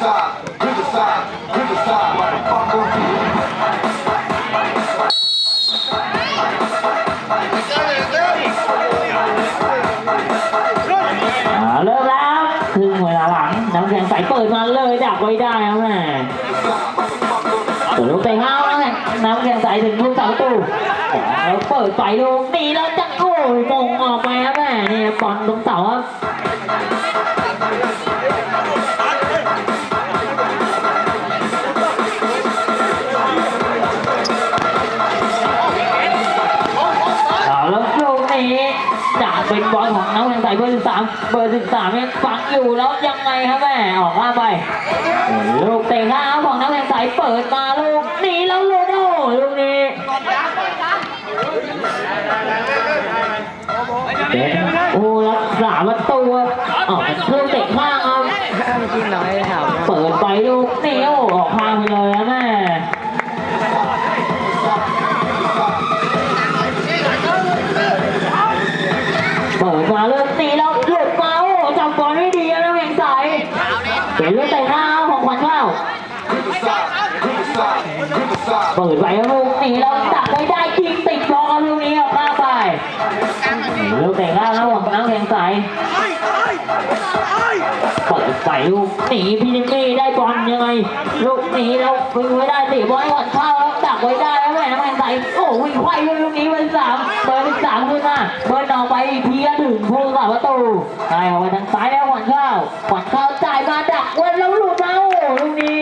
side, to the side, to the side, motherfucker. อ่าเริ่มแล้วครึ่งเวลาหลังน้ำแข็งใสเปิดมาเลยดักไว้ได้ครับแม่เปิดลูกเตะห้าแล้วไงน้ำแข็งใสถึงลูกเสาประตูแล้วเปิดไปลูกนี้แล้วจะโอ้ยมงออกไปครับแม่นี่บอลตรงเสาครับ สเบอร์สิบสามเบอร์สิบสามยังฝังอยู่แล้วยังไงครับแม่ออกมาไปลูกเตะข้าวของน้ำแข็งใสเปิดมาลูกนี้แล้วลูกโอ้ลูกนี้เด็โอ้รักษาประตูออกลูกเตะข้างครับกินน้อยถามเปิดไปลูกนี้โอ้ออกข้างไปเลย เปิดไปแล้วลูกนี้แล้วจับไม่ได้ยิงติดบล็อเอาลูกนี้ออกข้าไปลูกเตะข้าแล้วของน้ำแข็งใสเปิดไปลูกหนีพี่นิกกี้ได้บอลยังไงลูกหนีแล้ววิ่งไม่ได้สิบอลหวัดเข้าแล้วดักไว้ได้แล้วแม่น้ำแข็งใสโอ้วิ่งไขว้ด้วยลูกนี้เบอร์สามเบอร์สิบสามขึ้นมาเบอร์นออกไปอีกทีก็ถึงผู้สาประตูได้ออกไปทางซ้ายแล้วหวัดเข้าหวัดเข้าจ่ายมาดักไว้แล้วหลุดมาโอ้ลูกนี้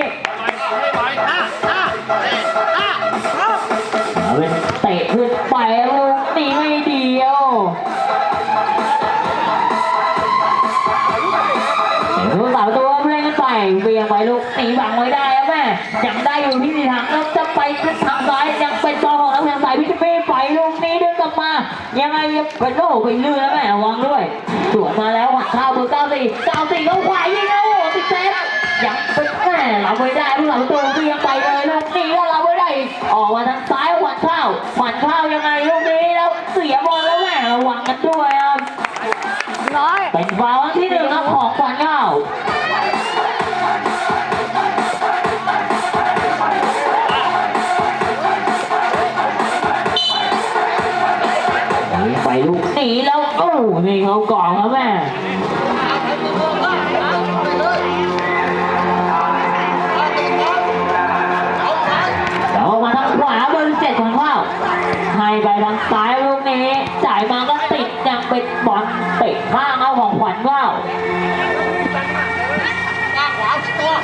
ลูกสาวตัวเล่นกันไปเวียงไปลูกหนีบังไว้ได้แล้วแม่ยังได้อยู่ที่สีทางแล้วจะไปทางซ้ายยังเป็นจอของน้ำแข็งใสพิจิตรไปลูกนี้ดึงกลับมา ยังไงเป็นโอ้ไปลื่นแล้วแม่ระวังด้วยสวนมาแล้วหักข้าวเบอร์เก้าสี่เก้าสี่เขาขวายิงแล้วโอ้ติดเซฟยังเป็นแม่รับไว้ได้ลูกสาวตัวเวียงไปเลยลูกนี้ก็รับไว้ได้ออกมาทางซ้ายหวัดเข้าวหวัดเข้าวยังไงลูกนี้แล้วเสียบอลแล้วแม่ระวังกันด้วยค รับน้อยเป็นฟาวล์ที่หนึ่งครับของขวัญเข้าไปลูกหนีแล้วโอ้นี่เขากล่องครับแม่ ของขวัญเข้า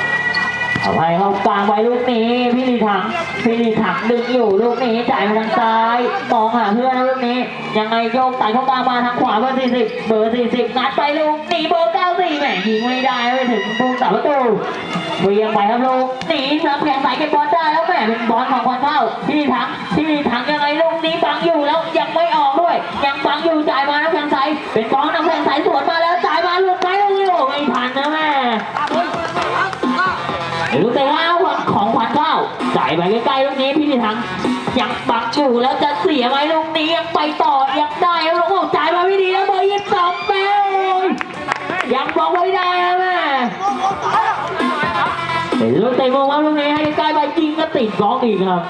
เอาให้เขากลางไว้ลูกนี้พี่ลีถังพี่ลีถังดึงอยู่ลูกนี้จ่ายมาทางซ้ายมองหาเพื่อนลูกนี้ ยังไงโยกตัดเข้ากลางมาทางขวาเบอร์40เบอร์40นัดไปลูกหนีเบอร์94แหมยิงไม่ได้ไปถึงปูสาประตูเวียงไปครับลูกหนีน้ำแข็งใสเก็บบอลได้แล้วแหมเป็นบอลของควันเข้าพี่ลีถังพี่ลีถังยังไงลูกนี้บังอยู่แล้วยังไม่ออกด้วย ยังบังอยู่จ่ายมาน้ำแข็งใสเป็นบอลนำแข็งใสสวนมาแล้ว ไปใกล้ๆลูกนี้พี่นิทังยังบังอยู่แล้วจะเสียไหมลูกนี้ยังไปต่อยังได้แล้วลูกบอกจ่ายมาไม่ดีแล้วเบอร์ยี่สิบสองแม่ยังบอกไว้ได้แม่เป็นลูกเตะมงว่าลูกนี้ให้ใกล้ไปยิงก็ติดบล็อกอีกครับ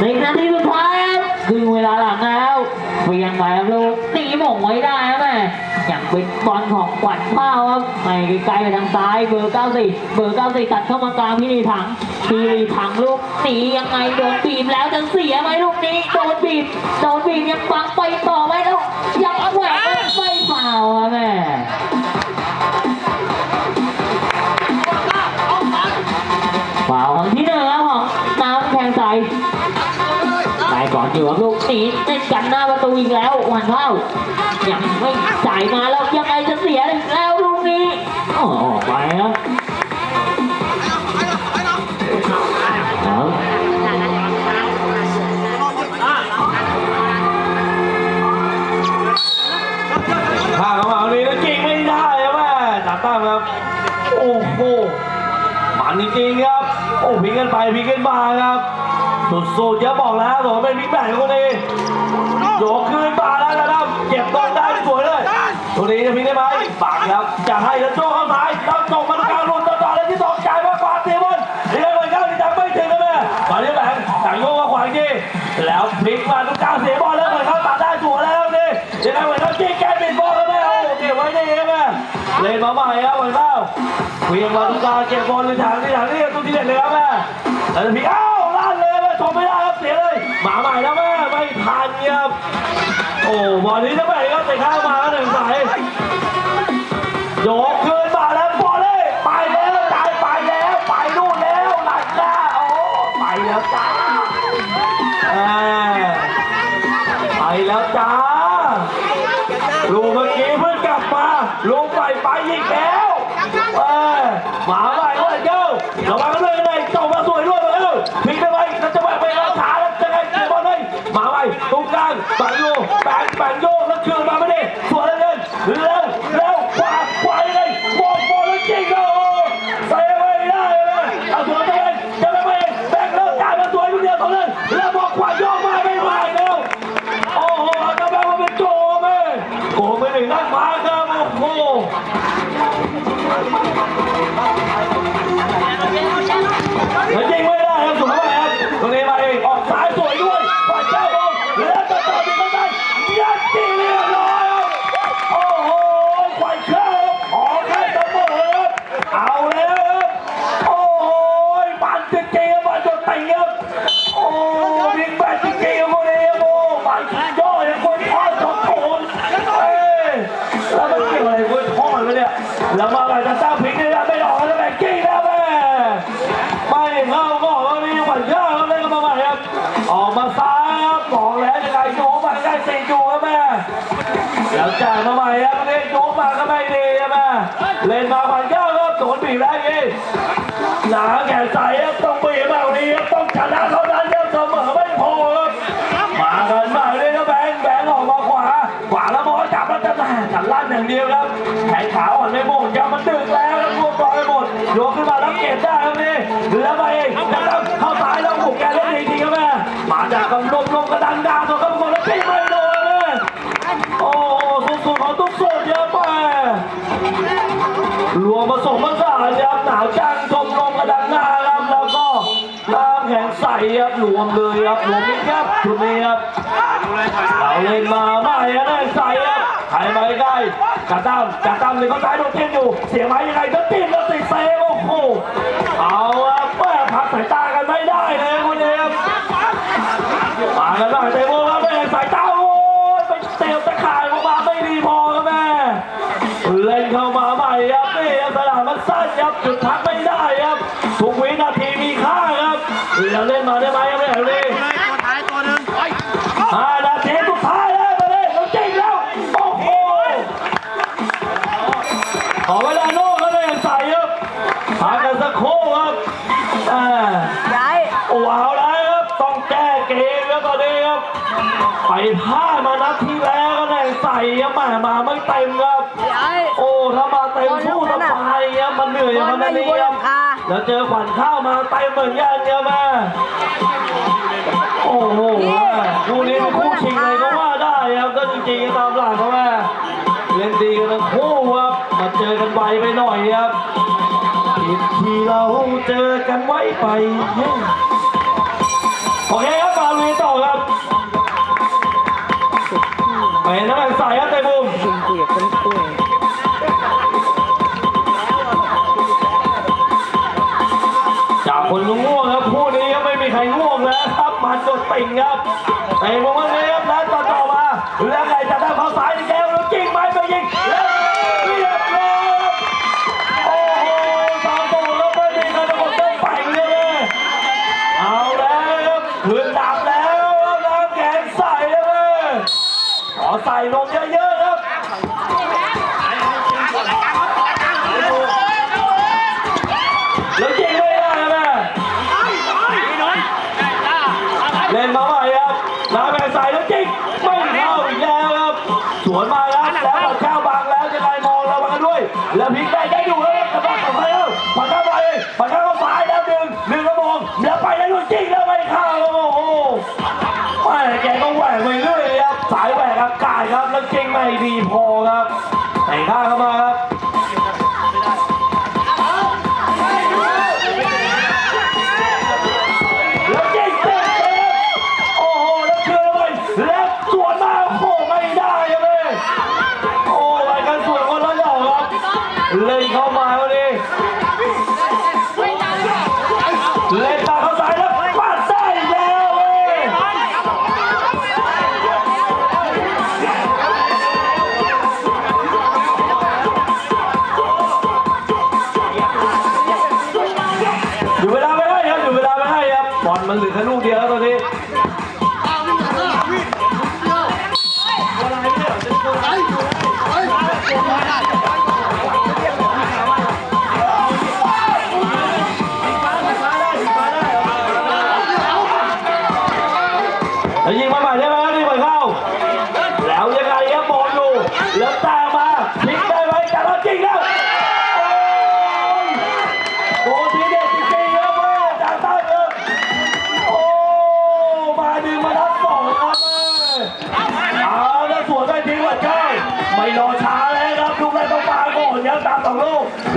สิบนาทีสุดท้ายครับดึงเวลาหลังแล้วเวียงไปครับลูกตีหม่งไว้ได้ครับแม่ อย่างเป็นบอลของขวัญข้าครับไม่ไกลไปทางซ้ายเบอร์94เบอร์94ตัดเข้ามากลางพี่ลีถังพี่ลีถังลูกหนียังไงโดนบีบแล้วจะเสียไหมลูกนี้โดนบีบโดนบีบยังฟังไปต่อไหมล้วยังแหวกไม่ฟาวครับแม่ฟาวครั้งที่หนึ่งครับของน้ำแข็งใส ก่อนอยู่ครับลูกหนีเล่นกันหน้าประตูอีกแล้วหวันเข้ายังไม่จ่ายมาแล้วยังไงจะเสียอีกแล้วลูกนี้โอ้ออกไปครับครับข้างเข้ามาวันนี้แล้วยิงไม่ได้ครับแม่จับตั้งครับโอ้โหมันจริงๆครับโอ้พลิกกันไปพลิกกันมาครับ สุดๆอย่าบอกแล้วบอกว่าเป็นบิ๊กแบงคนนี้โยกขึ้นมาแล้วนะครับเก็บตรงนี้จะพิงได้ไหมบังครับจะให้แล้วโจ้เข้าซ้ายแล้วส่งมาตรงกลางหลุดต่อต่อเลยที่สองจ่ายมากกว่าเตียบอลนี่เลยเหมือนกันที่ทำไม่ถึงนะแม่มาที่แบงค์ต่างโยกมาขวางที่แล้วพลิกมาตรงกลางเสียบอลแล้วเหมือนเขาตัดได้สวนแล้วนี่ยังไงเหมือนเขาจี้แกปิดบอลแล้วแม่โอ้เก็บไว้ได้เองแม่เล่นมาใหม่ครับเหมือนเต้าเวียงมาตรงกลางเก็บบอลในทางที่ทางนี้ตุ้งที่เด็ดเลยครับแม่แล้วจะพลิกอ้า วลั่นเลยแม่ชมไม่ได้ครับเสียเลยหมาใหม่แล้วแม่ไม่ทันครับโอ้บอลนี้จะไมครับแต่ข้ามมาหนึ่งสายโยน เข้าก็วันนี้หวั่นข้าวครับเล่นกันมาใหม่ครับออกมาซ้ายครับอกแล้วยังไงจูมาได้สี่จูครับแม่แล้วจ่ายมาใหม่ครับเล่นจูมาก็ไม่ดีครับแม่เล่นมาหวั่นข้าวครับโดนบีบแล้วยิงหนาแขนใสครับต้องบีบมากกว่านี้ครับต้องชนะเท่านั้นครับเสมอไม่พอครับมากันใหม่เลยครับแบงค์แบงค์ออกมาขวาขวาแล้วบอลจับแล้วจะม่จับลั่นอย่างเดียวครับแขนขาอ่อนไม่หมดครับมันดึกแล้วครับรวมตัวไปหมดโยกขึ้นมาแล้วเก็บได้ครับนี่แล้วไป เลยครับรวมมิตรครับชุดนี้ครับเราเล่นมาไม่ได้ใส่ครับใครมาใกล้กระตั้มกระตั้มเลยเขาซ้ายโดนจิ้มอยู่ เสียไหมยังไงก็จิ้มแล้วติดเซโอ้โหเอาครับแม่พักสายตากันไม่ได้เลยคนนี้ครับมากันได้เตะบอลครับแม่สายตาโอ้ยไปเตะตะข่ายออกมาไม่ดีพอครับแม่เล่นเข้ามาใหม่ครับนี่ครับสนามมันสั้นครับจุดพักไม่ได้ ครู่ครับอ่าย้ายโอ้เอาแล้วครับต้องแก้เกมครับตอนนี้ครับไปพลาดมานัดที่แล้วก็เลยใส่ครับแหมามาไม่เต็มครับ ย้ายโอ้ถ้ามาเต็มสู้สบายครับมันเหนื่อยอย่างนั้นนี่ครับแล้วเจอขวัญข้าวมาเต็มเหมือนกันครับแม่โอ้โหแม่คู่นี้เป็นคู่ชิงเลยก็ว่าได้ครับก็จริงๆตามหลักเขาแม่เล่นดีกันทั้งคู่ครับมาเจอกันไวไปหน่อยครับ ผิดที่เราเจอกันไว้ไป โอเคครับมาลุยต่อครับไปนักแข่งสายครับเตะมุมจริงคุยกับคนป่วยจากคนง่วงครับคู่นี้ไม่มีใครง่วงแล้วครับมันจดติ่งครับไอ้พวกนี้ครับนัดต่อต่อมาแล้วไงจะได้เข้าซ้ายอีกแล้วแล้วจริงไหมไปยิงแล้วเรียบร้อยโอ้โหสามตัวแล้วไม่มีใครจะหมดได้ไปเลยเอาแล้วครับคืนดับแล้วครับน้ำแข็งใส่เลย ขอ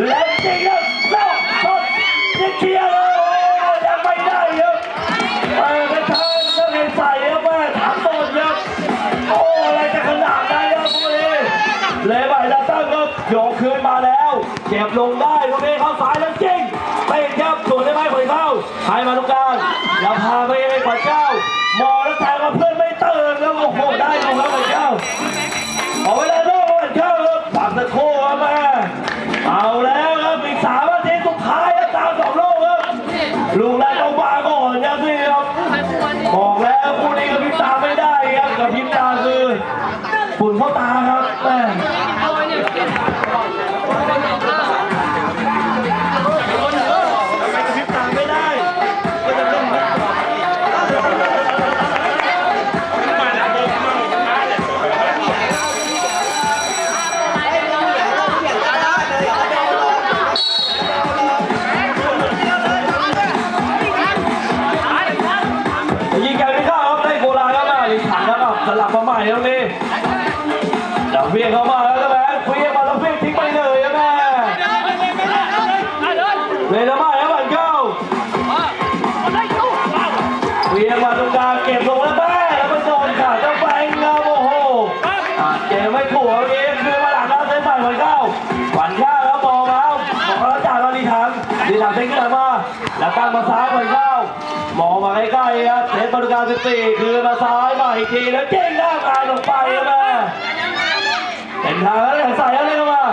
แล้วจริงแล้วสองสดจะเกียร์เลไม่ได้ครับเปิดกระชากเส้ใส่ครัถามต้นครับโอ้อะไรจะขนาดนั้นครัเลยไปดัต้งก็โยกคืนมาแล้วเก็บลงได้ลูกนี้เข้าสายแล้วจริงเตะครับส่วนได้ไหมเผยเข้าให้มาลูกกางอย่าพาไปเองปัดก้า ভালো แล้วตั้งมาซ้ายไปเข้าหมองมาใกล้ๆครับเซตบริการสิบสี่คือมาซ้ายมาอีกทีแล้วเก่งหน้าตาลงไปนะแม่เห็นทางแล้วใส่อะไรเลยมา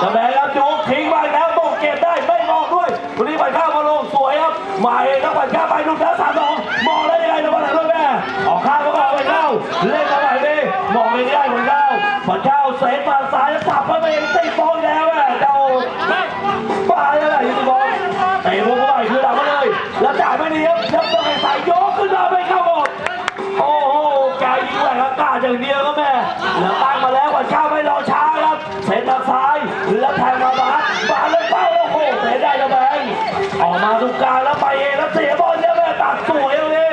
ตะแบงครับจุกทิ้งไปแล้วโบกเก็บได้ไม่มองด้วยคนนี้ไปข้าวมาลงสวยครับมาเองครับอลข้าวไปลุกแล้วสามสองมองได้ยังไงนะบอลหลังด้วยแม่ออกข้าวก็ออกไปเข้าเล่นมาไหวดีมองไม่ได้เหมือนเข้าผ่นเข้าเซตมาซ้ายแล้วสับเข้าไปเองตี ออกมาตรงกลางแล้วไปเองแล้วเสียบอลเนี่ยแม่ตัดสวยเลย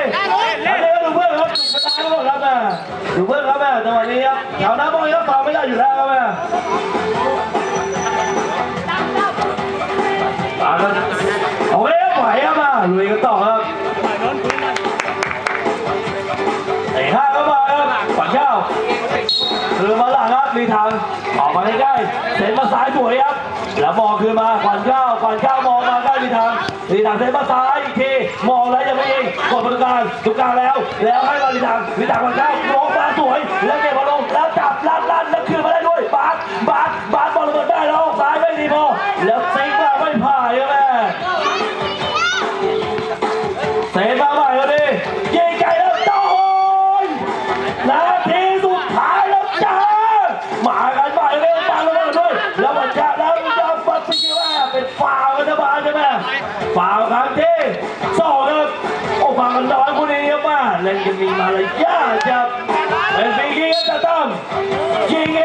เล่นเล่นดูเพื่อนครับดูเพื่อนครับแม่ดูเพื่อนครับแม่จังหวะนี้ครับแถวหน้าบอลก็ฟาวไม่ได้อยู่แล้วครับแม่ มองแล้วยังไม่เองกดบริกางตุกกลางแล้ว แล้วให้บริการวิจารณ์วันเก้าร้องฟ้าสวยแล้วเก็บ Give me my life. Yeah, yeah. And begin at the thumb. King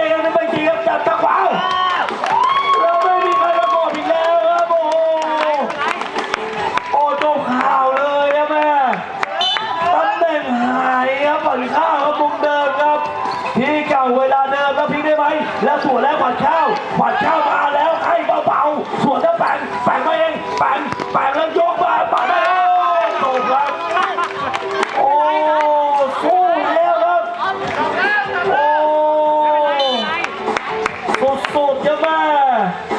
สุดๆครับแม่อ่า